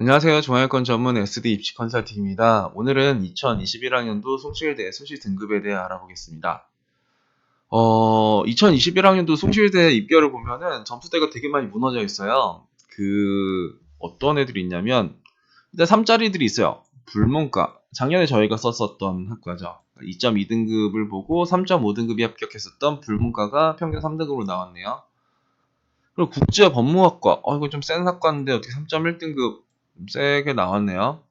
안녕하세요. 중앙여권 전문 SD 입시 컨설팅입니다. 오늘은 2021학년도 숭실대 수시 등급에 대해 알아보겠습니다. 어, 2021학년도 숭실대 입결을 보면은 점수대가 되게 많이 무너져 있어요. 그, 어떤 애들이 있냐면, 일단 3짜리들이 있어요. 불문과. 작년에 저희가 썼었던 학과죠. 2.2등급을 보고 3.5등급이 합격했었던 불문과가 평균 3등급으로 나왔네요. 그리고 국제 법무학과. 어, 이거 좀 센 학과인데 어떻게 3.1등급 좀 세게 나왔네요.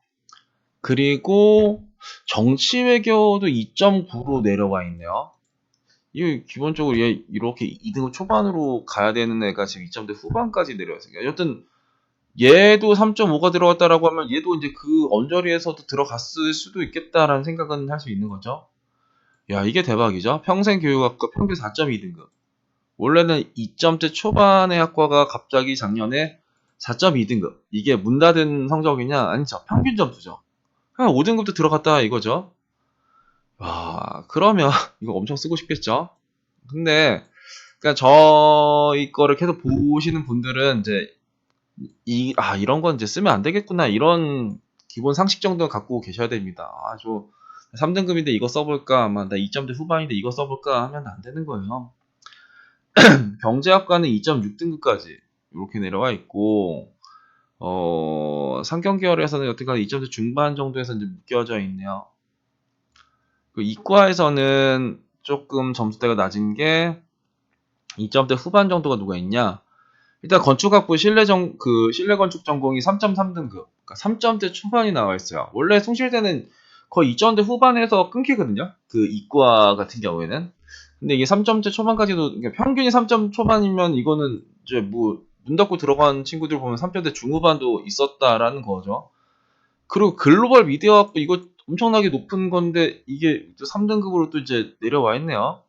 그리고 정치 외교도 2.9로 내려와 있네요. 이 기본적으로 얘 이렇게 2등급 초반으로 가야 되는 애가 지금 2점대 후반까지 내려왔어요. 여튼 얘도 3.5가 들어갔다라고 하면 얘도 이제 그 언저리에서도 들어갔을 수도 있겠다라는 생각은 할 수 있는 거죠. 야 이게 대박이죠. 평생 교육학과 평균 4.2등급. 원래는 2점대 초반의 학과가 갑자기 작년에 4.2등급. 이게 문 닫은 성적이냐? 아니죠. 평균 점수죠. 그냥 5등급도 들어갔다 이거죠. 와, 그러면 이거 엄청 쓰고 싶겠죠? 근데 그러니까 저희 거를 계속 보시는 분들은 이제 이, 아, 이런 건 이제 쓰면 안 되겠구나. 이런 기본 상식 정도 갖고 계셔야 됩니다. 아, 저 3등급인데 이거 써볼까? 아마 나 2점대 후반인데 이거 써볼까? 하면 안 되는 거예요. 경제학과는 2.6등급까지 이렇게 내려와 있고, 어, 상경계열에서는 여태까지 2점대 중반 정도에서 이제 묶여져 있네요. 그 이과에서는 조금 점수대가 낮은 게 2점대 후반 정도가 누가 있냐? 일단 건축학부 실내정 그 실내 건축 전공이 3.3등급, 그러니까 3점대 초반이 나와 있어요. 원래 숭실대는 거의 2점대 후반에서 끊기거든요. 그 이과 같은 경우에는. 근데 이게 3점대 초반까지도 그러니까 평균이 3점 초반이면 이거는 이제 뭐 눈 닫고 들어간 친구들 보면 3점대 중후반도 있었다라는 거죠. 그리고 글로벌 미디어 학부 이거 엄청나게 높은 건데 이게 3등급으로 또 이제 내려와 있네요.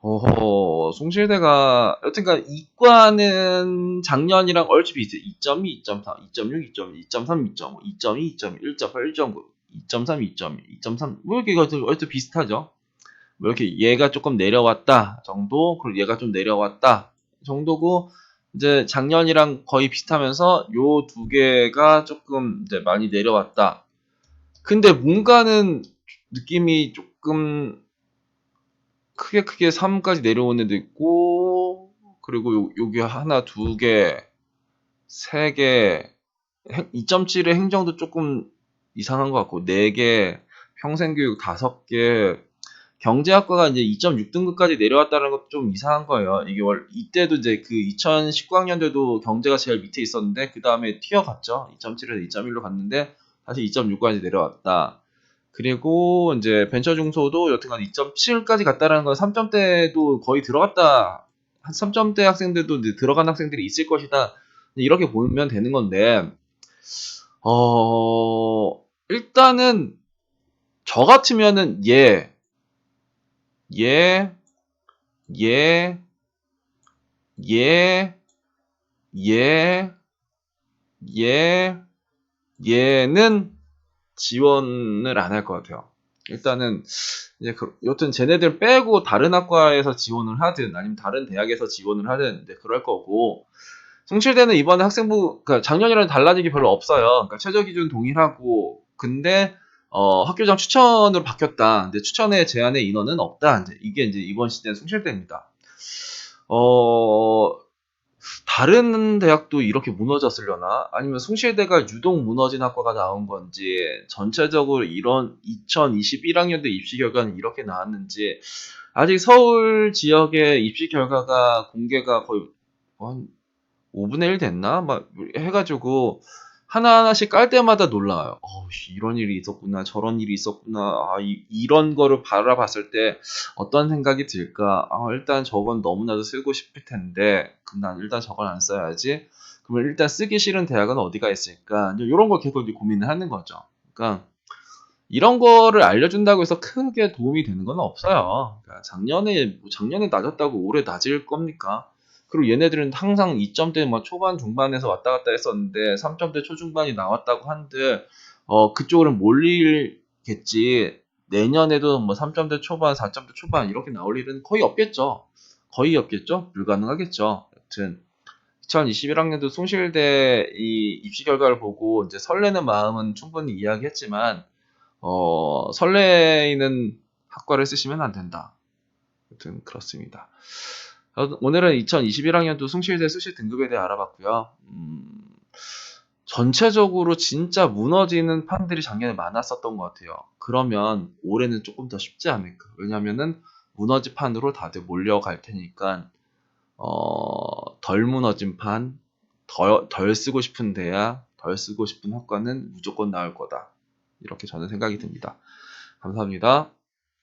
어허, 송실대가 여튼간 이과는 작년이랑 얼추 비슷해. 2.2, 2.4, 2.6, 2.2, 2.3, 2.5, 2.2, 2.1, 1.8, 1.9, 2.3, 2.2, 2.3. 뭐 이렇게 얼추 비슷하죠. 뭐 이렇게 얘가 조금 내려왔다 정도, 그리고 얘가 좀 내려왔다 정도고 이제 작년이랑 거의 비슷하면서 요 두 개가 조금 이제 많이 내려왔다. 근데 문과는 느낌이 조금 크게 크게 3까지 내려온 애도 있고 그리고 요, 여기 하나 두 개, 세 개, 2.7의 행정도 조금 이상한 것 같고 네 개, 평생교육 다섯 개, 경제학과가 이제 2.6등급까지 내려왔다는 것도 좀 이상한 거예요. 이게 월 이때도 이제 그 2019학년도에도 경제가 제일 밑에 있었는데 그 다음에 튀어갔죠. 2.7에서 2.1로 갔는데 다시 2.6까지 내려왔다. 그리고 이제 벤처 중소도 여튼간 2.7까지 갔다라는 건 3점대도 거의 들어갔다. 한 3점대 학생들도 이제 들어간 학생들이 있을 것이다. 이렇게 보면 되는 건데, 어, 일단은 저 같으면은 얘, 얘, 얘, 얘, 얘, 얘, 얘는 지원을 안 할 것 같아요. 일단은 이제 그, 여튼 쟤네들 빼고 다른 학과에서 지원을 하든 아니면 다른 대학에서 지원을 하든 이제 그럴 거고 성실대는 이번에 학생부 그러니까 작년이랑 달라진 게 별로 없어요. 그러니까 최저 기준 동일하고 근데 어, 학교장 추천으로 바뀌었다. 근데 추천의 제한의 인원은 없다. 이제 이게 이제 이번 시대는 숭실대입니다. 어, 다른 대학도 이렇게 무너졌으려나? 아니면 숭실대가 유독 무너진 학과가 나온 건지, 전체적으로 이런 2021학년도 입시 결과는 이렇게 나왔는지, 아직 서울 지역의 입시 결과가 공개가 거의 한 5분의 1 됐나? 막 해가지고, 하나하나씩 깔 때마다 놀라요. 어, 이런 일이 있었구나, 저런 일이 있었구나, 아, 이, 런 거를 바라봤을 때 어떤 생각이 들까? 아, 일단 저건 너무나도 쓰고 싶을 텐데, 그럼 난 일단 저건 안 써야지. 그러면 일단 쓰기 싫은 대학은 어디가 있을까? 이런 걸 계속 고민을 하는 거죠. 그러니까, 이런 거를 알려준다고 해서 크게 도움이 되는 건 없어요. 그러니까 작년에, 뭐 작년에 낮았다고 올해 낮을 겁니까? 그리고 얘네들은 항상 2점대 뭐 초반 중반에서 왔다 갔다 했었는데 3점대 초중반이 나왔다고 한들 어 그쪽으로는 몰리겠지 내년에도 뭐 3점대 초반 4점대 초반 이렇게 나올 일은 거의 없겠죠 거의 없겠죠 불가능하겠죠 여튼 2021학년도 숭실대 이 입시 결과를 보고 이제 설레는 마음은 충분히 이야기했지만 어, 설레이는 학과를 쓰시면 안 된다. 아무튼 그렇습니다. 어, 오늘은 2021학년도 숭실대 수시 등급에 대해 알아봤고요. 음, 전체적으로 진짜 무너지는 판들이 작년에 많았었던 것 같아요. 그러면 올해는 조금 더 쉽지 않을까. 왜냐면은 무너지 판으로 다들 몰려갈 테니까 어, 덜 무너진 판, 덜, 덜 쓰고 싶은 대야, 덜 쓰고 싶은 학과는 무조건 나올 거다. 이렇게 저는 생각이 듭니다. 감사합니다.